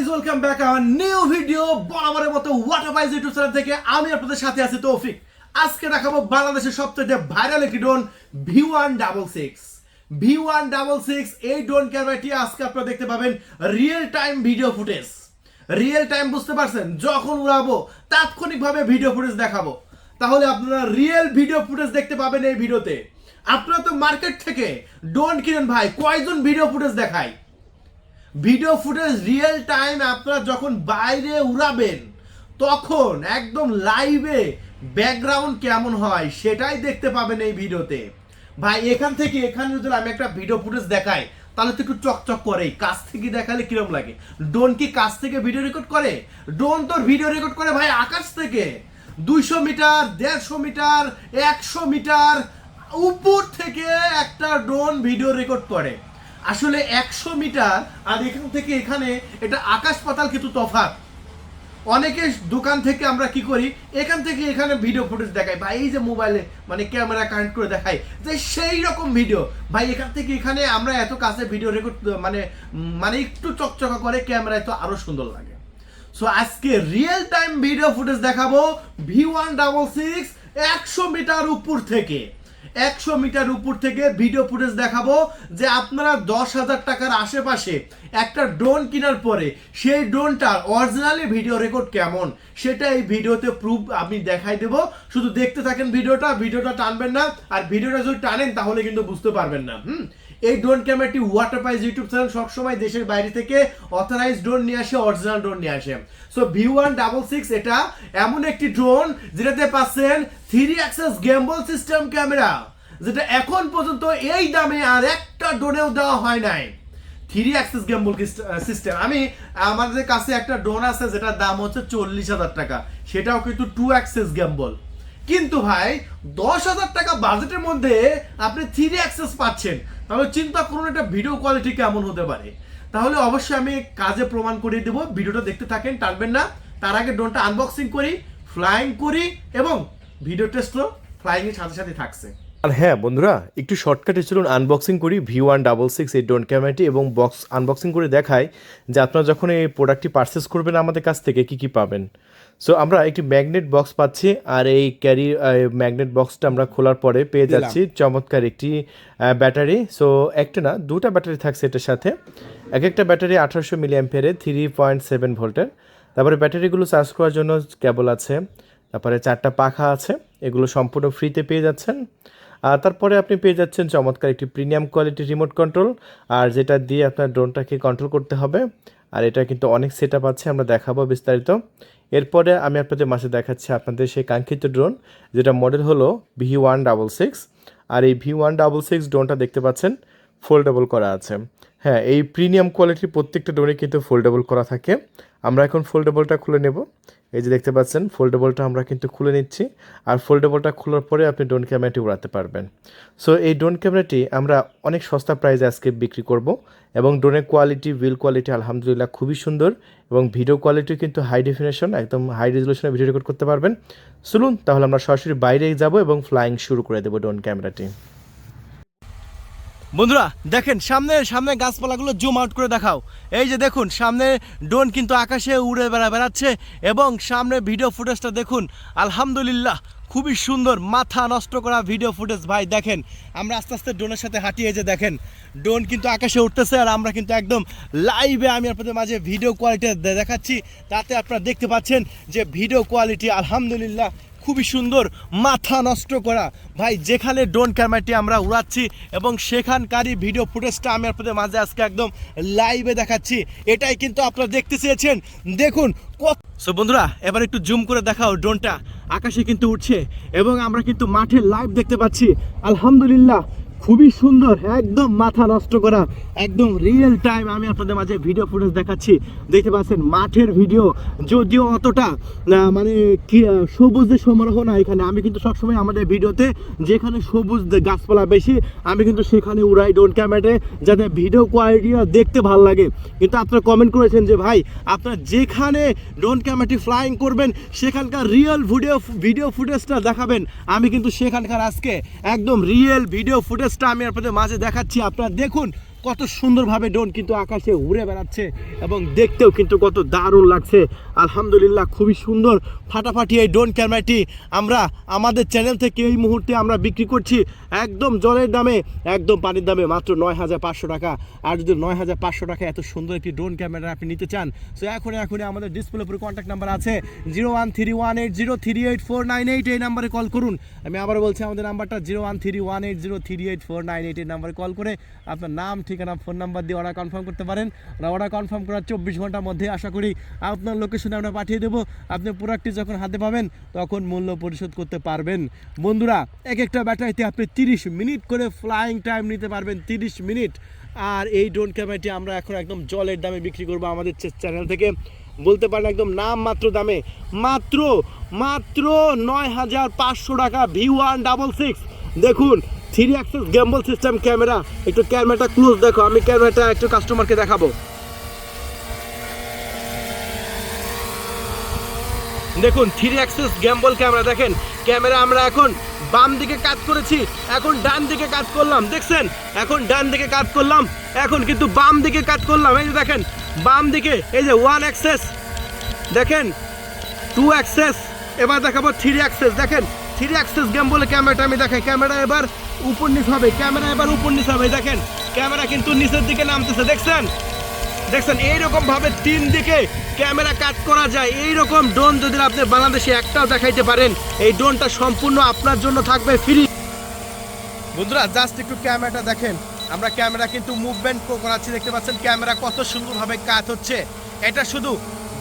Guys welcome back আমার new video বরাবরের মতো ওয়াটার বাইজ ইউটিউব চ্যানেল থেকে। আমি আপনাদের সাথে আছি তৌফিক। আজকে দেখাবো বাংলাদেশের সবচেয়ে ভাইরাল একটি drone V one double six V one double six এই ড্রোন ক্যামেরাটি আজকে আপনারা দেখতে পাবেন real time video footage real time বুঝতে পারছেন? যখন উড়াবো, তাৎক্ষণিকভাবে ভিডিও ফুটেজ দেখাবো। তাহলে আপনারা রিয়েল ভিডিও ফুটেজ দেখতে পাবেন এই ভিডিওতে আপনারা তো মার্কেট থেকে ড্রোন কিনেন ভাই, কয়জন ভিডিও ফুটেজ দেখায়? ভিডিও ফুটেজ রিয়েল টাইম আপনারা যখন বাইরে উড়াবেন, তখন একদম লাইভে ব্যাকগ্রাউন্ড কেমন হয় সেটাই দেখতে পাবেন এই ভিডিওতে। ভাই, এখান থেকে এখানে যদি আমি একটা ভিডিও ফুটেজ দেখাই, তাহলে তো একটু চকচক করে কাছ থেকে দেখালে কিরম লাগে? ড্রোন কি কাছ থেকে ভিডিও রেকর্ড করে? ড্রোন তোর ভিডিও রেকর্ড করে ভাই আকাশ থেকে। দুইশো মিটার, দেড়শো মিটার, একশো মিটার, উপর থেকে একটা ড্রোন ভিডিও রেকর্ড করে। আসলে একশো মিটার আর এখান থেকে এখানে এটা আকাশ পাতাল কিন্তু তফাৎ। অনেকে দোকান থেকে আমরা কি করি, এখান থেকে এখানে ভিডিও ফুটেজ দেখাই ভাই এই যে মোবাইলে মানে ক্যামেরা কানেক্ট করে দেখাই, যে সেই রকম ভিডিও ভাই, এখান থেকে এখানে আমরা এত কাছে ভিডিও রেকর্ড মানে মানে একটু চকচকা করে ক্যামেরায় তো আরও সুন্দর লাগে। সো আজকে রিয়েল টাইম ভিডিও ফুটেজ দেখাবো ভি ওয়ান ডাবল সিক্স একশো মিটার উপর থেকে। একশো মিটার উপর থেকে ভিডিও ফুটেজ দেখাবো যে আপনারা দশ হাজার টাকার আশেপাশে একটা ড্রোন কেনার পরে সেই ড্রোনটা অরিজিনালি ভিডিও রেকর্ড কেমন? সেটা এই ভিডিওতে প্রুফ আমি দেখাই দেব। শুধু দেখতে থাকেন ভিডিওটা ভিডিওটা টানবেন না। আর ভিডিওটা যদি টানেন, তাহলে কিন্তু বুঝতে পারবেন না। হুম? এই ড্রোন ক্যামেরাটি ওয়াটার প্রাইজ ইউটিউব চ্যানেল সবসময় দেশের বাইরে থেকে অথরাইজ ড্রোন নিয়ে আসে অরিজিনাল ড্রোন নিয়ে আসে। So V one double six এটা এমন একটি ড্রোন যেটাতে পাচ্ছেন three axis gimbal system camera যেটা এখন পর্যন্ত এই দামে আর একটা ড্রোনেও দেওয়া হয় নাই। থ্রি অ্যাক্সেস গেম্বল সিস্টেম আমি, আমাদের কাছে একটা ড্রোন আছে, যেটার দাম হচ্ছে চল্লিশ হাজার টাকা। সেটাও কিন্তু টু অ্যাক্সেস গেম্বল কিন্তু ভাই, দশ হাজার টাকা বাজেটের মধ্যে আপনি থ্রি অ্যাক্সেস পাচ্ছেন। তাহলে চিন্তা করুন, এটা ভিডিও কোয়ালিটি কেমন হতে পারে। তাহলে অবশ্যই আমি কাজে প্রমাণ করিয়ে দেবো। ভিডিওটা দেখতে থাকেন, টানবেন না। তার আগে ড্রোনটা আনবক্সিং করি ফ্লাইং করি এবং ভিডিও টেস্টও ফ্লাইংয়ের সাথে সাথে থাকছে। আর হ্যাঁ বন্ধুরা একটু শর্টকাটে চলুন আনবক্সিং করি ভি ওয়ান ডাবল সিক্স এই ড্রোন ক্যামেরাটি এবং বক্স আনবক্সিং করে দেখায় যে আপনারা যখন এই প্রোডাক্টটি পারচেস করবেন আমাদের কাছ থেকে কি কি পাবেন। সো আমরা একটি ম্যাগনেট বক্স পাচ্ছি আর এই ক্যারি ম্যাগনেট বক্সটা আমরা খোলার পরে পেয়ে যাচ্ছি চমৎকার একটি ব্যাটারি সো একটা না দুটা ব্যাটারি থাকছে এটার সাথে। এক একটা ব্যাটারি আঠারোশো মিলি অ্যাম্পিয়ারের থ্রি পয়েন্ট সেভেন ভোল্টের তারপরে ব্যাটারিগুলো চার্জ করার জন্য কেবল আছে। তারপরে চারটা পাখা আছে, এগুলো সম্পূর্ণ ফ্রিতে পেয়ে যাচ্ছেন। আর তারপরে আপনি পেয়ে যাচ্ছেন চমৎকার একটি প্রিমিয়াম কোয়ালিটি রিমোট কন্ট্রোল আর যেটা দিয়ে আপনার ড্রোনটাকে কন্ট্রোল করতে হবে। আর এটা কিন্তু অনেক সেট আপ আছে, আমরা দেখাবো বিস্তারিত। এরপরে আমি আপনাদের মাঝে দেখাচ্ছি আপনাদের সেই কাঙ্ক্ষিত ড্রোন যেটা মডেল হলো ভি ওয়ান ডাবল সিক্স আর এই ভি ওয়ান ডাবল সিক্স ড্রোনটা দেখতে পাচ্ছেন ফোল্ডেবল করা আছে। হ্যাঁ এই প্রিমিয়াম কোয়ালিটির প্রত্যেকটা ড্রোনে কিন্তু ফোল্ডেবল করা থাকে। আমরা এখন ফোল্ডেবলটা খুলে নেব। এই যে দেখতে পাচ্ছেন ফোল্ডেবলটা আমরা কিন্তু খুলে নিচ্ছি। আর ফোল্ডেবলটা খোলার পরে আপনি ড্রোন ক্যামেরাটি উড়াতে পারবেন। সো এই ড্রোন ক্যামেরাটি আমরা অনেক সস্তা প্রাইসে আজকে বিক্রি করব এবং ড্রোনের কোয়ালিটি বিল কোয়ালিটি আলহামদুলিল্লাহ খুবই সুন্দর এবং ভিডিও কোয়ালিটি কিন্তু হাই ডেফিনেশন একদম হাই রেজলিউশনে ভিডিও রেকর্ড করতে পারবেন। চলুন, তাহলে আমরা সরাসরি বাইরে যাব এবং ফ্লাইং শুরু করে দেবো ড্রোন ক্যামেরাটি। বন্ধুরা, দেখেন, সামনে সামনে গাছপালাগুলো জুম আউট করে দেখাও। এই যে দেখুন, সামনে ড্রোন কিন্তু আকাশে উড়ে বেড়া বেড়াচ্ছে এবং সামনে ভিডিও ফুটেজটা দেখুন। আলহামদুলিল্লাহ, খুবই সুন্দর, মাথা নষ্ট করা ভিডিও ফুটেজ ভাই, দেখেন, আমরা আস্তে আস্তে ড্রোনের সাথে হাঁটিয়ে যে দেখেন ড্রোন কিন্তু আকাশে উঠতেছে আর আমরা কিন্তু একদম লাইভে আমি আপনাদের মাঝে ভিডিও কোয়ালিটি দেখাচ্ছি। তাতে আপনারা দেখতে পাচ্ছেন যে ভিডিও কোয়ালিটি আলহামদুলিল্লাহ খুবই সুন্দর মাথা নষ্ট করা। ভাই, যেখানে ড্রোন ক্যামেরাটি আমরা উড়াচ্ছি এবং সেখানকারই ভিডিও ফুটেজটা আমি আপনাদের মাঝে আজকে একদম লাইভে দেখাচ্ছি। এটাই কিন্তু আপনারা দেখতে চেয়েছেন। দেখুন, কত সো বন্ধুরা, এবার একটু জুম করে দেখাও ড্রোনটা আকাশে কিন্তু উঠছে এবং আমরা কিন্তু মাঠে লাইভ দেখতে পাচ্ছি। আলহামদুলিল্লাহ। খুবই সুন্দর, একদম মাথা নষ্ট করা, একদম রিয়েল টাইম আমি আপনাদের মাঝে ভিডিও ফুটেজ দেখাচ্ছি। দেখতে পাচ্ছেন, মাঠের ভিডিও যদিও অতটা মানে কি সবুজের সমারোহ না এখানে, আমি কিন্তু সবসময় আমাদের ভিডিওতে যেখানে সবুজ গাছপালা বেশি, আমি কিন্তু সেখানে উড়াই ডোন ক্যামেরাতে যাতে ভিডিও কোয়ালিটি দেখতে ভালো লাগে। কিন্তু আপনারা কমেন্ট করেছেন যে, ভাই, আপনারা যেখানে ডোন ক্যামেরাটি ফ্লাইং করবেন, সেখানকার রিয়েল ভিডিও ভিডিও ফুটেজটা দেখাবেন। আমি কিন্তু সেখানকার আজকে একদম রিয়েল ভিডিও ফুটেজটা আমি আপনাদের মাঝে দেখাচ্ছি। আপনারা দেখুন কত সুন্দরভাবে ড্রোন কিন্তু আকাশে উড়ে বেড়াচ্ছে এবং দেখতেও কিন্তু কত দারুণ লাগছে। আলহামদুলিল্লাহ খুবই সুন্দর ফাটাফাটি এই ড্রোন ক্যামেরাটি আমরা আমাদের চ্যানেল থেকে এই মুহূর্তে আমরা বিক্রি করছি একদম জলের দামে, একদম পানির দামে মাত্র নয় হাজার পাঁচশো টাকা। আর যদি নয় হাজার পাঁচশো টাকা এত সুন্দর একটি ড্রোন ক্যামেরা আপনি নিতে চান সো এখন এখনই আমাদের ডিসপ্লে উপরে কন্ট্যাক্ট নাম্বার আছে zero one three one eight zero three eight four nine eight এই নাম্বারে কল করুন। আমি আবার বলছি, আমাদের নাম্বারটা zero one three one eight zero three eight four nine eight এই নাম্বারে কল করে আপনার নাম ঠিকানা, ফোন নাম্বার দিয়ে অর্ডার কনফার্ম করতে পারেন। অর্ডার কনফার্ম করার চব্বিশ ঘণ্টার মধ্যে আশা করি আপনার লোকেশনে আমরা পাঠিয়ে দেবো। আপনি প্রোডাক্টটি যখন হাতে পাবেন, তখন মূল্য পরিশোধ করতে পারবেন। বন্ধুরা এক একটা ব্যাটারিতে আপনি তিরিশ মিনিট করে ফ্লাইং টাইম নিতে পারবেন, তিরিশ মিনিট আর এই ড্রোন ক্যামেরাটি আমরা এখন একদম জলের দামে বিক্রি করব আমাদের চ্যানেল থেকে। বলতে পারেন একদম নাম মাত্র দামে। মাত্র মাত্র নয় হাজার পাঁচশো টাকা ভি ওয়ান ডাবল সিক্স দেখুন three axis gimbal system camera. একটু ক্যামেরাটা ক্লোজ দেখো, আমি ক্যামেরাটা একটু কাস্টমারকে দেখাবো। দেখুন, থ্রি অ্যাক্সেস গ্যাম্বল ক্যামেরা, দেখেন, ক্যামেরা আমরা এখন বাম দিকে কাজ করেছি, এখন ডান দিকে কাজ করলাম, দেখছেন? এখন ডান দিকে কাজ করলাম, এখন কিন্তু বাম দিকে কাজ করলাম, এই যে দেখেন, বাম দিকে, এই যে ওয়ান অ্যাক্সেস দেখেন টু অ্যাক্সেস এবার দেখাবো থ্রি অ্যাক্সেস দেখেন থ্রি অ্যাক্সেস গেম বলে ক্যামেরাটা আমি দেখাই। ক্যামেরা এবার উপর নিচ হবে। ক্যামেরা এবার উপর নিচ হবে। দেখেন, ক্যামেরা কিন্তু নিচের দিকে নামতেছে। দেখছেন? দেখছেন? এইরকম ভাবে তিন দিকে ক্যামেরা কাট করা যায়। এই রকম ড্রোন যদি আপনি বাংলাদেশে একটাও দেখাইতে পারেন, এই ড্রোনটা সম্পূর্ণ আপনার জন্য থাকবে ফ্রি। বন্ধুরা, জাস্ট একটু ক্যামেরাটা দেখেন। আমরা ক্যামেরা কিন্তু মুভমেন্ট করাচ্ছি। দেখতে পাচ্ছেন, ক্যামেরা কত সুন্দরভাবে কাজ হচ্ছে। এটা শুধু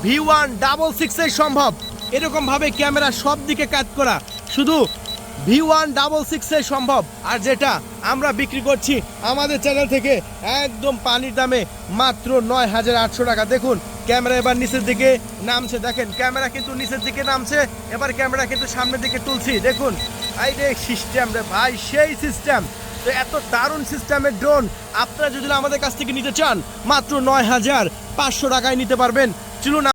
ভি ওয়ান ডাবল সিক্সেই সম্ভব। এরকম ভাবে ক্যামেরা সব দিকে কাজ করা। শুধু ভি ওয়ান ডাবল সিক্সে সম্ভব। আর যেটা আমরা বিক্রি করছি আমাদের চ্যানেল থেকে একদম পানির দামে মাত্র নয় হাজার আটশো টাকা। দেখুন, ক্যামেরা এবার নিচের দিকে নামছে। দেখেন, ক্যামেরা কিন্তু নিচের দিকে নামছে। এবার ক্যামেরা কিন্তু সামনের দিকে তুলছি। দেখুন এই যে সিস্টেম রে ভাই, সেই সিস্টেম তো এত দারুণ সিস্টেমের ড্রোন আপনারা যদি আমাদের কাছ থেকে নিতে চান, মাত্র নয় হাজার পাঁচশো টাকায় নিতে পারবেন। চলুন